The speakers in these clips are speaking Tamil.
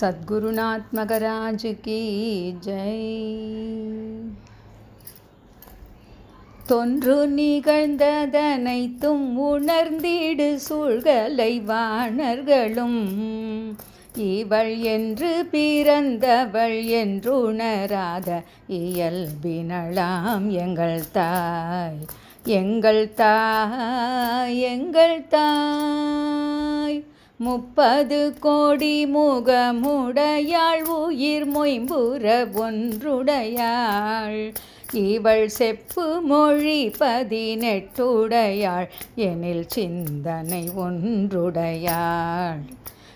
சத்குருநாத் கீ. ஜெய். தொன்று நிகழ்ந்ததனைத்தும் உணர்ந்திடு சூழ்கலை வாணர்களும். இவள் என்று பிறந்தவள் என்றுணராத இயல்பினளாம் எங்கள் தாய். எங்கள் தாய் எங்கள் தாய். முப்பது கோடி முகமுடையாள் உயிர் மொயம்புற ஒன்றுடையாள். இவள் செப்பு மொழி பதினெட்டுடையாள் எனில் சிந்தனை ஒன்றுடையாள்.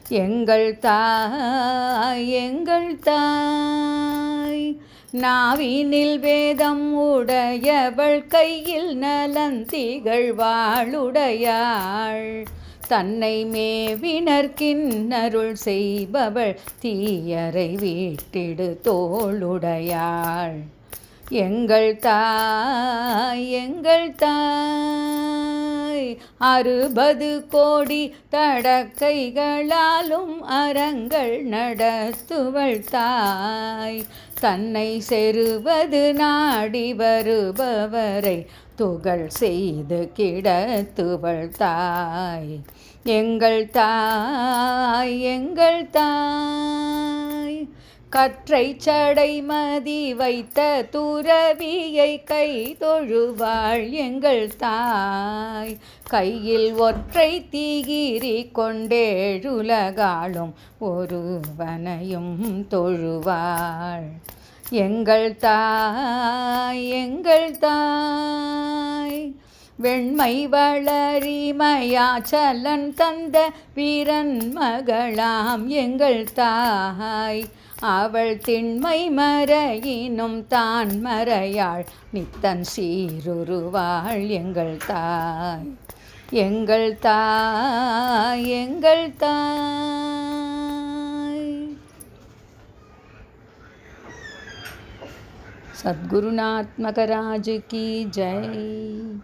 எங்கள் தாய் எங்கள் தாய் நாவினில் வேதம் உடையவள் கையில் நலந்திகள் வாளுடையாள். தன்னை மேவினர்க்கின்னருள் செய்பவள் தீயரை வீட்டிடு தோளுடையாள். எங்கள் தாய் எங்கள் தாய் அறுபது கோடி தடக்கைகளாலும் அறங்கள் நடத்துவள் தாய். தன்னை செருவது நாடி வருபவரை துகள் செய்து கிடத்துவள் தாய். எங்கள் தாய் எங்கள் தாய். கற்றை சடை மதி வைத்த துறவியை கை தொழுவாள் எங்கள் தாய். கையில் ஒற்றை தீகிரி கொண்டேழுலகாலும் ஒருவனையும் தொழுவாள். எங்கள் தாய் எங்கள் தாய். வெண்மை வளரிமையாச்சலன் தந்த வீரன் மகளாம் எங்கள் தாய். அவள் திண்மை மறையினும் தான் மறையாள். நித்தன் சீருருவாள் எங்கள் தாய். எங்கள் தாய் எங்கள் தாய். சத்குருநாத்மகராஜு கி ஜெய்.